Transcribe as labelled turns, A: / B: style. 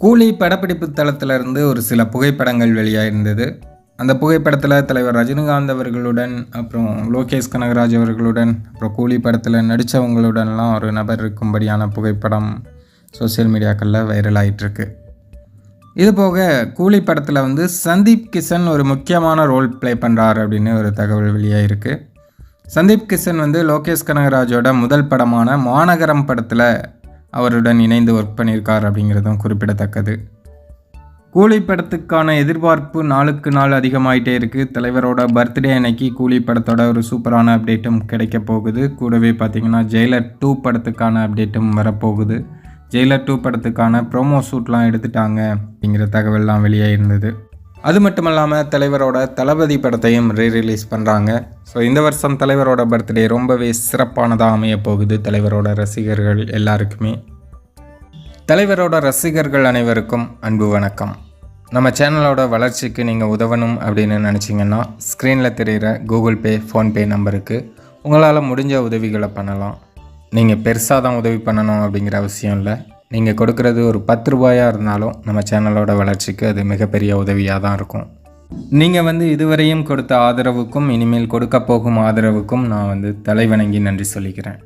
A: கூலி படப்பிடிப்பு தளத்திலிருந்து ஒரு சில புகைப்படங்கள் வெளியாயிருந்தது. அந்த புகைப்படத்தில் தலைவர் ரஜினிகாந்த் அவர்களுடன் அப்புறம் லோகேஷ் கனகராஜ் அவர்களுடன் அப்புறம் கூலி படத்தில் நடித்தவங்களுடன்லாம் ஒரு நபர் இருக்கும்படியான புகைப்படம் சோஷியல் மீடியாக்களில் வைரல் ஆயிட்டிருக்கு இது போக கூலி படத்தில் வந்து சந்தீப் கிஷன் ஒரு முக்கியமான ரோல் ப்ளே பண்ணுறார் அப்படின்னு ஒரு தகவல் வெளியாகிருக்கு சந்தீப் கிஷன் வந்து லோகேஷ் கனகராஜோட முதல் படமான மாநகரம் படத்தில் அவருடன் இணைந்து ஒர்க் பண்ணியிருக்கார் அப்படிங்கிறதும் குறிப்பிடத்தக்கது. கூலி படத்துக்கான எதிர்பார்ப்பு நாளுக்கு நாள் அதிகமாயிட்டே இருக்குது தலைவரோட பர்த்டே அன்னைக்கு கூலி படத்தோட ஒரு சூப்பரான அப்டேட்டும் கிடைக்க போகுது. கூடவே பார்த்தீங்கன்னா ஜெயிலர் டூ படத்துக்கான அப்டேட்டும் வரப்போகுது. ஜெயிலர் டூ படத்துக்கான ப்ரோமோ ஷூட்லாம் எடுத்துட்டாங்க அப்படிங்கிற தகவல்லாம் வெளியே இருந்தது அது மட்டும் இல்லாமல் தலைவரோட தளபதி படத்தையும் ரீ ரிலீஸ் பண்ணுறாங்க ஸோ இந்த வருஷம் தலைவரோட பர்த்டே ரொம்பவே சிறப்பானதாக அமைய போகுது தலைவரோட ரசிகர்கள் எல்லாருக்குமே. தலைவரோட ரசிகர்கள் அனைவருக்கும் அன்பு வணக்கம். நம்ம சேனலோட வளர்ச்சிக்கு நீங்கள் உதவணும் அப்படின்னு நினச்சிங்கன்னா ஸ்க்ரீனில் தெரிகிற கூகுள் பே ஃபோன்பே நம்பருக்கு உங்களால் முடிஞ்ச உதவிகளை பண்ணலாம். நீங்கள் பெருசாக தான் உதவி பண்ணணும் அப்படிங்கிற அவசியம் இல்லை. நீங்கள் கொடுக்குறது ஒரு பத்து ரூபாயாக இருந்தாலும் நம்ம சேனலோட வளர்ச்சிக்கு அது மிகப்பெரிய உதவியாக தான் இருக்கும். நீங்கள் வந்து இதுவரையும் கொடுத்த ஆதரவுக்கும் இனிமேல் கொடுக்க போகும் ஆதரவுக்கும் நான் வந்து தலைவணங்கி நன்றி சொல்லிக்கிறேன்.